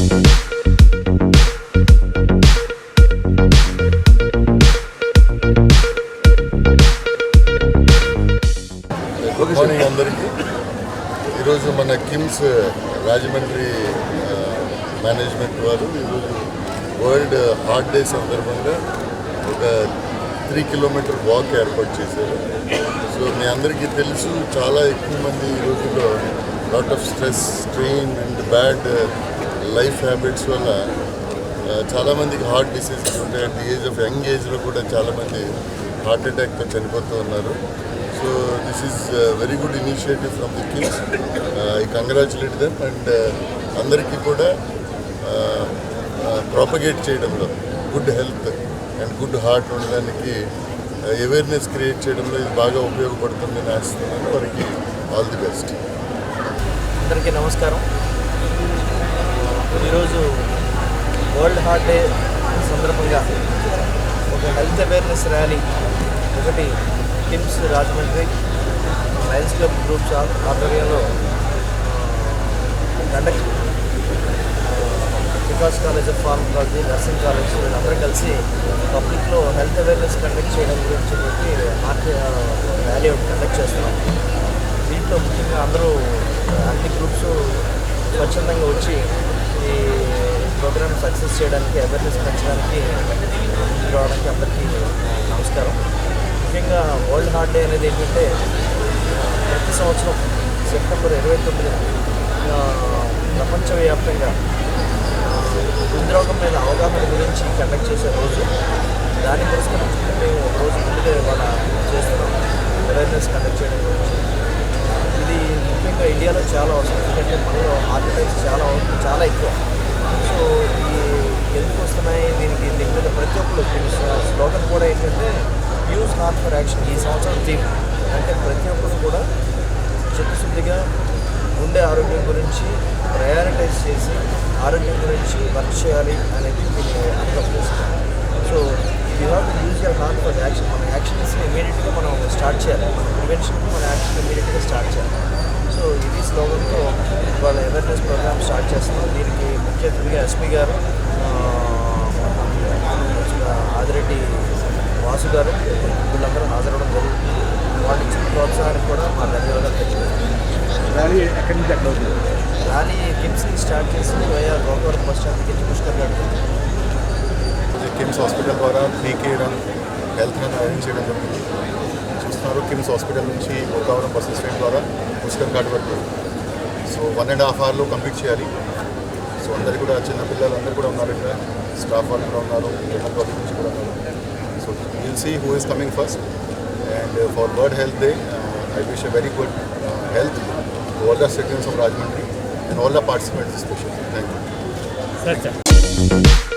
Good morning అందరికీ. ఈరోజు మన కిమ్స్ రాజమండ్రి మేనేజ్మెంట్ వారు ఈరోజు వరల్డ్ హార్ట్ డే సందర్భంగా ఒక త్రీ కిలోమీటర్ వాక్ ఏర్పాటు చేశారు. సో మీ అందరికీ తెలుసు చాలా ఎక్కువ మంది ఈ రోజుల్లో lot of stress strain and bad life habits వల్ల చాలామందికి హార్ట్ డిసీజెస్ ఉంటాయి. At the age of young ఏజ్లో కూడా చాలామంది హార్ట్ అటాక్తో చనిపోతూ ఉన్నారు. So this is very good initiative from the kids I congratulate them and అందరికీ కూడా ప్రాపగేట్ చేయడంలో good health and good heart ఉండడానికి అవేర్నెస్ క్రియేట్ చేయడంలో ఇది బాగా ఉపయోగపడుతుందని ఆశిస్తున్నాను. వారికి ఆల్ ది బెస్ట్ అందరికీ నమస్కారం. ఈరోజు వరల్డ్ హార్ట్ డే సందర్భంగా ఒక హెల్త్ అవేర్నెస్ ర్యాలీ ఒకటి KIMS Rajahmundry lions club groups ఆధ్వర్యంలో conduct Vikas college of pharmacology nursing college వీళ్ళందరూ కలిసి పబ్లిక్లో హెల్త్ అవేర్నెస్ కండక్ట్ చేయడం గురించి చెప్పి హార్ట్ ర్యాలీ ఒకటి కండక్ట్ చేస్తున్నాం. దీంట్లో ముఖ్యంగా అందరూ అన్ని గ్రూప్స్ స్వచ్ఛందంగా వచ్చి సక్సెస్ చేయడానికి అవేర్నెస్ పెంచడానికి రావడానికి అందరికీ నమస్కారం. ముఖ్యంగా వరల్డ్ హార్ట్ డే అనేది ఏంటంటే ప్రతి సంవత్సరం సెప్టెంబర్ ఇరవై తొమ్మిది ప్రపంచవ్యాప్తంగా హృద్రోగం మీద అవగాహన గురించి కండక్ట్ చేసే రోజు. దాన్ని పురస్కరించుకుని మేము ఒక రోజు ముందుగా ఇవాళ చేస్తున్నాం. అవేర్నెస్ కండక్ట్ చేయడం గురించి. ఇది ముఖ్యంగా ఇండియాలో చాలా అవసరం ఎందుకంటే మనలో హార్ట్ అటాక్స్ చాలా చాలా ఎక్కువ. సో ఈ ఎందుకు వస్తున్నాయి? దీనికి దీని మీద ప్రతి ఒక్కరు స్లోగన్ కూడా ఏంటంటే యూస్ నాట్ ఫర్ యాక్షన్ ఈ సంవత్సరం థీమ్ అంటే ప్రతి ఒక్కరు కూడా చిత్తశుద్ధిగా ఉండే ఆరోగ్యం గురించి ప్రయారిటైజ్ చేసి ఆరోగ్యం గురించి వర్క్ చేయాలి అనేది దీన్ని అర్థం చేస్తాను so you have to use your heart for action మన యాక్షన్స్ ఇమీడియట్గా మనం స్టార్ట్ చేయాలి. మన ప్రివెన్షన్కి మన యాక్షన్ ఇమీడియట్గా స్టార్ట్ చేయాలి. సో ఇది స్లోగన్తో వాళ్ళ అవేర్నెస్ ప్రోగ్రామ్ స్టార్ట్ చేస్తున్నాం దీనికి ముఖ్య అతిథిగా ఎస్పీ గారు ఆ, ఆదిరెడ్డి వాసు గారు వీళ్ళందరూ హాజరవడం జరుగుతుంది. వాళ్ళు ఇచ్చిన ప్రోత్సాహానికి కూడా మా ధన్యవాదాలు ర్యాలీ ఎక్కడి నుంచి ఎక్కడ అవుతుంది? ర్యాలీ కిమ్స్ నుంచి స్టార్ట్ చేసి వైఆర్ గోకవరం బస్ స్టాండ్ కింద పుష్కర్ గారు. కిమ్స్ హాస్పిటల్ ద్వారా PK run health run arrange చేయడం జరిగింది చూస్తున్నారు కిమ్స్ హాస్పిటల్ నుంచి గోదావరం బస్ స్టాండ్ ద్వారా పుష్కర్ ఘాట్ వరకు. సో వన్ అండ్ హాఫ్ అవర్లో కంప్లీట్ చేయాలి. సో అందరు కూడా చిన్న పిల్లలు అందరు కూడా ఉన్నారు ఇక్కడ. స్టాఫ్ వాళ్ళు కూడా ఉన్నారు జనరల్ పబ్లిక్ నుంచి కూడా ఉన్నారు. So will see who is coming first and for world health day I wish a very good health all the citizens of Rajahmundry and all the participants special thank you sir